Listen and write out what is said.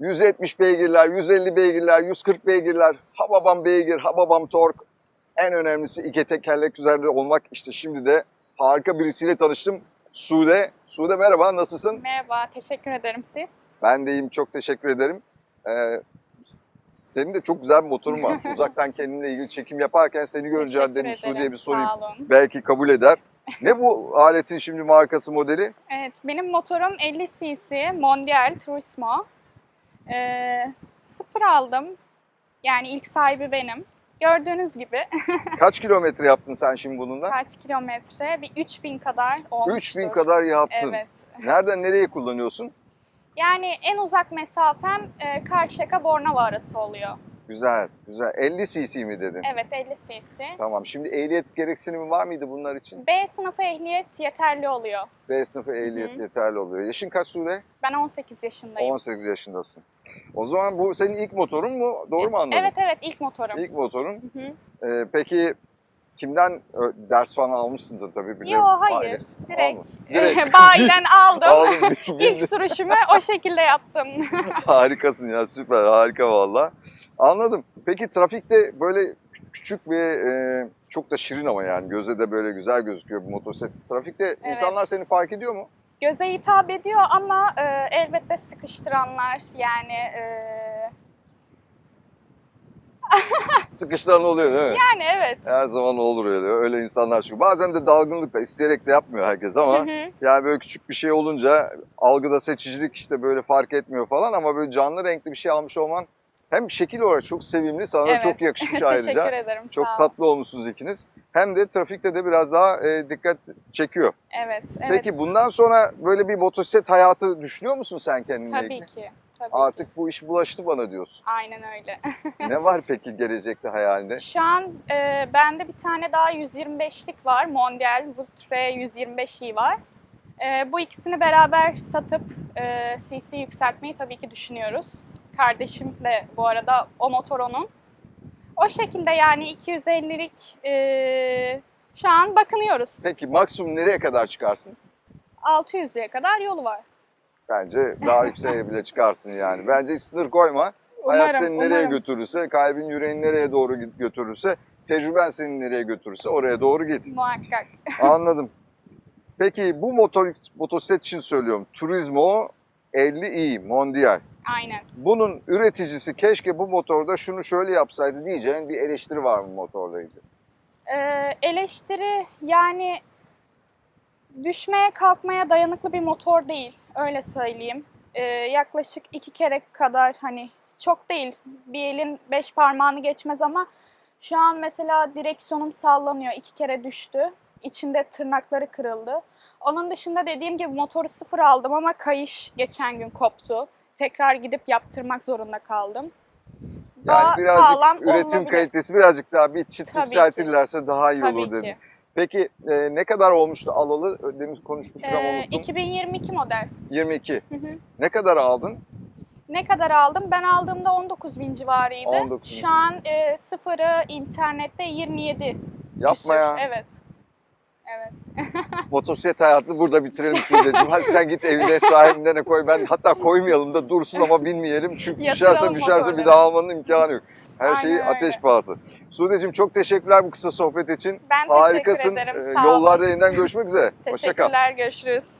170 beygirler, 150 beygirler, 140 beygirler, hababam beygir, hababam tork. En önemlisi iki tekerlek üzerinde olmak. İşte şimdi de harika birisiyle tanıştım. Sude. Sude merhaba, nasılsın? Merhaba, teşekkür ederim siz. Ben de iyiyim, çok teşekkür ederim. Ee, senin de çok güzel bir motorun var. Uzaktan kendinle ilgili çekim yaparken seni görünce dedim Sude'ye bir sorayım. Belki kabul eder. Ne bu aletin şimdi markası modeli? Evet, benim motorum 50 cc Mondial Turismo. Ee, sıfır aldım. Yani ilk sahibi benim. Gördüğünüz gibi Kaç kilometre yaptın sen şimdi bununla? kaç kilometre? Bir 3000 kadar olmuştur. 3000 kadar yaptın. Evet. Nereden nereye kullanıyorsun? Yani en uzak mesafem e, Karşıyaka Bornova arası oluyor. Güzel, güzel. 50 cc mi dedin? Evet 50 cc. Tamam. Şimdi ehliyet gereksinimi var mıydı bunlar için? B sınıfı ehliyet yeterli oluyor. B sınıfı ehliyet Hı yeterli oluyor. Yaşın kaç Sude? Ben 18 yaşındayım. 18 yaşındasın. O zaman bu senin ilk motorun mu? Doğru mu anladım? Evet evet ilk motorum. İlk motorun. Hı hı. Ee, peki kimden ders falan almışsındır tabii Yo biliyorum. hayır. Aile. Direkt. Direkt. bayiden aldım. Aldım. İlk sürüşümü o şekilde yaptım. Harikasın ya süper harika valla. Anladım. Peki trafikte böyle kü- küçük ve e, çok da şirin ama yani göze de böyle güzel gözüküyor bu motosiklet. Trafikte insanlar seni fark ediyor mu? Göze hitap ediyor ama e, elbette sıkıştıranlar yani e, Sıkıştıran oluyor değil mi? yani evet. Her zaman olur öyle. Öyle insanlar çünkü. Bazen de dalgınlıkla isteyerek de yapmıyor herkes ama Hı hı. yani böyle küçük bir şey olunca algıda seçicilik işte böyle fark etmiyor falan ama böyle canlı renkli bir şey almış olman hem şekil olarak çok sevimli sana Evet. çok yakışmış Teşekkür ayrıca. ederim. Çok sağ tatlı olmuşsunuz ikiniz. Hem de trafikte de biraz daha e, dikkat çekiyor. Evet, evet. Peki bundan sonra böyle bir motosiklet hayatı düşünüyor musun sen kendinle Tabii ilgili? ki. Tabii ki. Artık bu iş bulaştı bana diyorsun. Aynen öyle. ne var peki gelecekte hayalinde? Şu an e, bende bir tane daha 125'lik var. Mondial Vultre 125i var. E, bu ikisini beraber satıp e, CC yükseltmeyi tabii ki düşünüyoruz. Kardeşim de bu arada o motor onun. O şekilde yani 250'lik e, şu an bakınıyoruz. Peki maksimum nereye kadar çıkarsın? 600'lüğe kadar yolu var. Bence daha yükseğe bile çıkarsın yani. Bence hiç sınır koyma. Hayat Umarım, seni nereye umarım. götürürse, kalbin yüreğin nereye doğru gö- götürürse, tecrüben seni nereye götürürse oraya doğru git. Muhakkak. Anladım. Peki bu motor, motosiklet için söylüyorum. Turismo 50i Mondial. Aynen. Bunun üreticisi keşke bu motorda şunu şöyle yapsaydı diyeceğin bir eleştiri var mı motorla ilgili? Ee, eleştiri yani düşmeye kalkmaya dayanıklı bir motor değil. Öyle söyleyeyim. Ee, yaklaşık iki kere kadar hani çok değil bir elin beş parmağını geçmez ama şu an mesela direksiyonum sallanıyor. iki kere düştü. İçinde tırnakları kırıldı. Onun dışında dediğim gibi motoru sıfır aldım ama kayış geçen gün koptu. Tekrar gidip yaptırmak zorunda kaldım. Yani Daha birazcık sağlam üretim olunabilir. kalitesi birazcık daha bir çıt Tabii ki. yükseltirlerse daha iyi Tabii olur dedim. Ki. Peki e, ne kadar olmuştu alalı? Demin konuşmuştuk ama Ee, unuttum. 2022 model. 22. Hı hı. Ne kadar aldın? Ne kadar aldım? Ben aldığımda 19 bin civarıydı. 19 bin. Şu an e, sıfırı internette 27 Yapma küsür. ya. Evet. Evet. Motosiklet hayatını burada bitirelim Sude'cim. Hadi sen git evine sahibine koy. Ben hatta koymayalım da dursun ama bilmeyelim. Çünkü Yatıralım düşerse düşerse bir motorları. daha almanın imkanı yok. Her Aynen şeyi öyle. ateş pahası. Sude'cim çok teşekkürler bu kısa sohbet için. Ben Harikasın. teşekkür ederim. Ee, Sağ olun. Yollarda yeniden görüşmek üzere. Hoşça kal. Teşekkürler. Görüşürüz.